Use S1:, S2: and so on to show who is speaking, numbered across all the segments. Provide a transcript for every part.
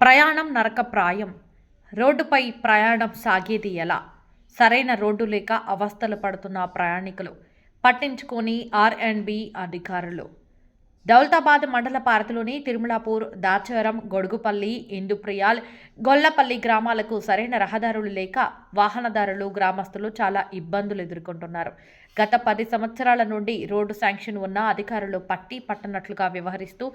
S1: ప్రయాణం నరకప్రాయం. రోడ్డుపై ప్రయాణం సాగేది ఎలా? సరైన రోడ్డు లేక అవస్థలు పడుతున్న ప్రయాణికులు పట్టించుకొని ఆర్ అండ్ బి అధికారులు. దౌలతాబాద్ మండల పారతిలోని తిరుమలాపూర్ దాచారం గొడుగుపల్లి ఇందుప్రియాల్ గొల్లపల్లి గ్రామాలకు సరైన రహదారులు లేక వాహనదారులు గ్రామస్తులు చాలా ఇబ్బందులు ఎదుర్కొంటున్నారు. గత పది సంవత్సరాల నుండి రోడ్డు శాంక్షన్ ఉన్న అధికారులు పట్టి పట్టనట్లుగా వ్యవహరిస్తూ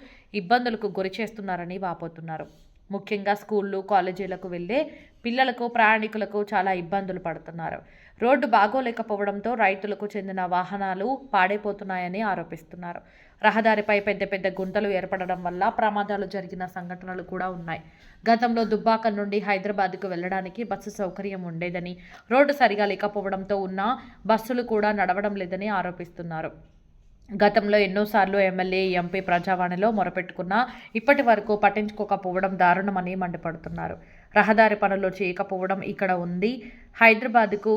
S1: ఇబ్బందులకు గురి చేస్తున్నారని వాపోతున్నారు. ముఖ్యంగా స్కూళ్ళు కాలేజీలకు వెళ్ళే పిల్లలకు ప్రయాణికులకు చాలా ఇబ్బందులు పడుతున్నారు. రోడ్డు బాగోలేకపోవడంతో రైతులకు చెందిన వాహనాలు పాడైపోతున్నాయని ఆరోపిస్తున్నారు. రహదారిపై పెద్ద పెద్ద గుంతలు ఏర్పడడం వల్ల ప్రమాదాలు జరిగిన సంఘటనలు కూడా ఉన్నాయి. గతంలో దుబ్బాక నుండి హైదరాబాద్కు వెళ్ళడానికి బస్సు సౌకర్యం ఉండేదని రోడ్డు సరిగా లేకపోవడంతో ఉన్న బస్సులు కూడా నడవడం లేదని ఆరోపిస్తున్నారు. గతంలో ఎన్నోసార్లు ఎమ్మెల్యే ఎంపీ ప్రజావాణిలో మొరపెట్టుకున్నా ఇప్పటి వరకు పట్టించుకోకపోవడం దారుణమని మండిపడుతున్నారు. రహదారి పనులు చేయకపోవడం ఇక్కడ ఉంది. హైదరాబాద్కు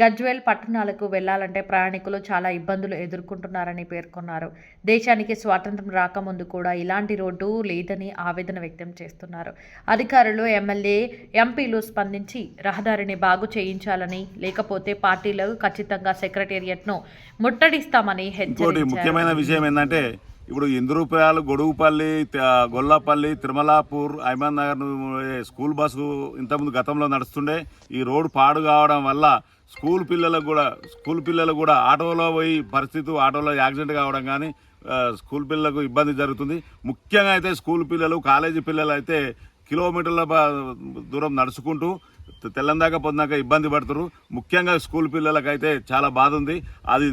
S1: గజ్వేల్ పట్టణాలకు వెళ్ళాలంటే ప్రయాణికులు చాలా ఇబ్బందులు ఎదుర్కొంటున్నారని పేర్కొన్నారు. దేశానికి స్వాతంత్రం రాకముందు కూడా ఇలాంటి రోడ్డు లేదని ఆవేదన వ్యక్తం చేస్తున్నారు. అధికారులు ఎమ్మెల్యే ఎంపీలు స్పందించి రహదారిని బాగు చేయించాలని లేకపోతే పార్టీలు ఖచ్చితంగా సెక్రటేరియట్ను ముట్టడిస్తామని హెచ్చరించారు.
S2: ముఖ్యమైన విషయం ఏంటంటే ఇప్పుడు ఇంద్రూపాయలు గొడుగుపల్లి గొల్లపల్లి తిరుమలాపూర్ అహ్మద్ నగర్ స్కూల్ బస్సు ఇంతకుముందు గతంలో నడుస్తుండే. ఈ రోడ్డు పాడు కావడం వల్ల స్కూల్ పిల్లలకు కూడా స్కూల్ పిల్లలు కూడా ఆటోలో పోయి పరిస్థితి ఆటోలో యాక్సిడెంట్ కావడం కానీ స్కూల్ పిల్లలకు ఇబ్బంది జరుగుతుంది. ముఖ్యంగా అయితే స్కూల్ పిల్లలు కాలేజీ పిల్లలు అయితే కిలోమీటర్ల దూరం నడుచుకుంటూ తె- తెల్లందాక పొందాక ఇబ్బంది పడుతురు ముఖ్యంగా స్కూల్ పిల్లలకైతే చాలా బాధ ఉంది. అది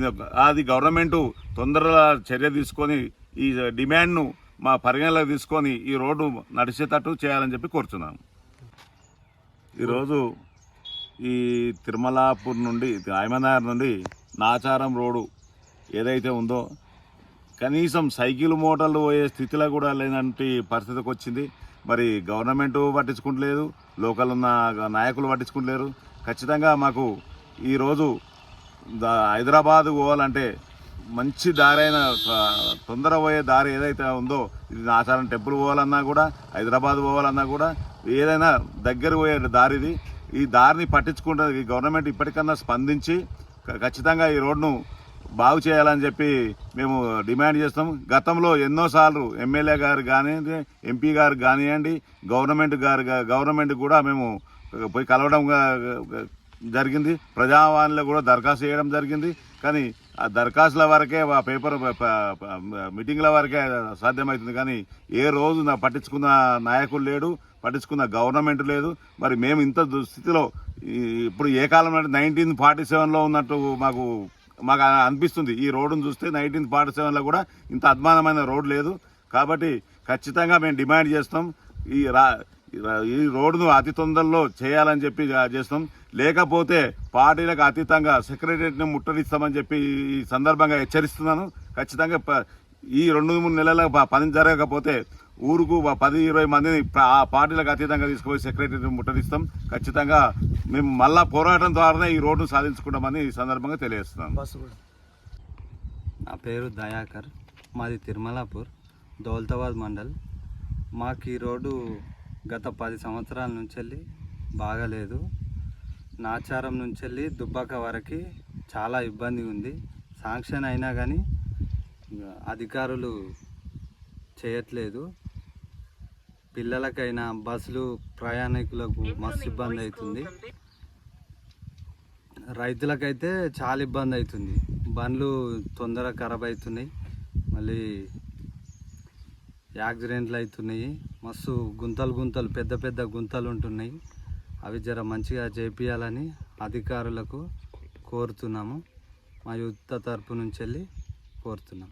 S2: అది గవర్నమెంటు తొందరగా చర్య తీసుకొని ఈ డిమాండ్ను మా పరిగణలోకి తీసుకొని ఈ రోడ్డు నడిచేటట్టు చేయాలని చెప్పి కోరుతున్నాను ఈరోజు ఈ తిరుమలాపూర్ నుండి ఆయమనగర్ నుండి నాచారం రోడ్డు ఏదైతే ఉందో కనీసం సైకిల్ మోటార్లు పోయే స్థితిలో కూడా లేనటువంటి పరిస్థితికి వచ్చింది. మరి గవర్నమెంట్ పట్టించుకుంటలేదు లోకల్ ఉన్న నాయకులు పట్టించుకుంటలేరు. ఖచ్చితంగా మాకు ఈరోజు హైదరాబాద్ పోవాలంటే మంచి దారి అయిన తొందర పోయే దారి ఏదైతే ఉందో ఇది నాచారం టెంపుల్ పోవాలన్నా కూడా హైదరాబాద్ పోవాలన్నా కూడా ఏదైనా దగ్గర పోయే దారిది ఈ దారిని పట్టించుకుంటే ఈ గవర్నమెంట్ ఇప్పటికన్నా స్పందించి ఖచ్చితంగా ఈ రోడ్ను బాగు చేయాలని చెప్పి మేము డిమాండ్ చేస్తాం. గతంలో ఎన్నోసార్లు ఎమ్మెల్యే గారు కానివ్వండి ఎంపీ గారు కానివ్వండి గవర్నమెంట్ గారు గవర్నమెంట్ కూడా మేము పోయి కలవడం జరిగింది. ప్రజావాణిలో కూడా దరఖాస్తు చేయడం జరిగింది. కానీ ఆ దరఖాస్తుల వరకే ఆ పేపర్ మీటింగ్ల వరకే సాధ్యమవుతుంది. కానీ ఏ రోజు నా పట్టించుకున్న నాయకులు లేడు పట్టించుకున్న గవర్నమెంట్ లేదు. మరి మేము ఇంత దుస్థితిలో ఇప్పుడు ఏ కాలం అంటే నైన్టీన్ ఫార్టీ సెవెన్లో ఉన్నట్టు మాకు మాకు అనిపిస్తుంది. ఈ రోడ్డును చూస్తే నైన్టీన్ ఫార్టీ సెవెన్లో కూడా ఇంత అద్మానమైన రోడ్ లేదు. కాబట్టి ఖచ్చితంగా మేము డిమాండ్ చేస్తాం. ఈ రా ఈ రోడ్డును అతి తొందరలో చేయాలని చెప్పి చేస్తాం. లేకపోతే పార్టీలకు అతీతంగా సెక్రటరీని ముట్టడిస్తామని చెప్పి ఈ సందర్భంగా హెచ్చరిస్తున్నాను. ఖచ్చితంగా ప- ఈ రెండు మూడు నెలల పని జరగకపోతే ఊరుకు పది ఇరవై మందిని ఆ పార్టీలకు అతీతంగా తీసుకుపోయి సెక్రటరీని ముట్టడిస్తాం. ఖచ్చితంగా మేము మళ్ళా పోరాటం ద్వారానే ఈ రోడ్డును సాధించుకుంటామని ఈ సందర్భంగా తెలియజేస్తున్నాను
S3: నా పేరు దయాకర్. మాది తిరుమలాపూర్ దౌలతాబాద్ మండల్. మాకు ఈ రోడ్డు గత పది సంవత్సరాల నుంచి వెళ్ళి బాగలేదు. నాచారం నుంచి వెళ్ళి దుబ్బాక వరకు చాలా ఇబ్బంది ఉంది. శాంక్షన్ అయినా కానీ అధికారులు చేయట్లేదు. పిల్లలకైనా బస్సులు ప్రయాణికులకు మస్తు ఇబ్బంది అవుతుంది. రైతులకైతే చాలా ఇబ్బంది అవుతుంది. బండ్లు తొందరగా ఖరాబ్ అవుతున్నాయి. మళ్ళీ యాక్సిడెంట్లు అవుతున్నాయి. మస్తు గుంతలు గుంతలు పెద్ద పెద్ద గుంతలు ఉంటున్నాయి. అవి జర మంచిగా చేపియాలని అధికారులకు కోరుతున్నాము. మా యుద్ధ తరపు నుంచి వెళ్ళి కోరుతున్నాం.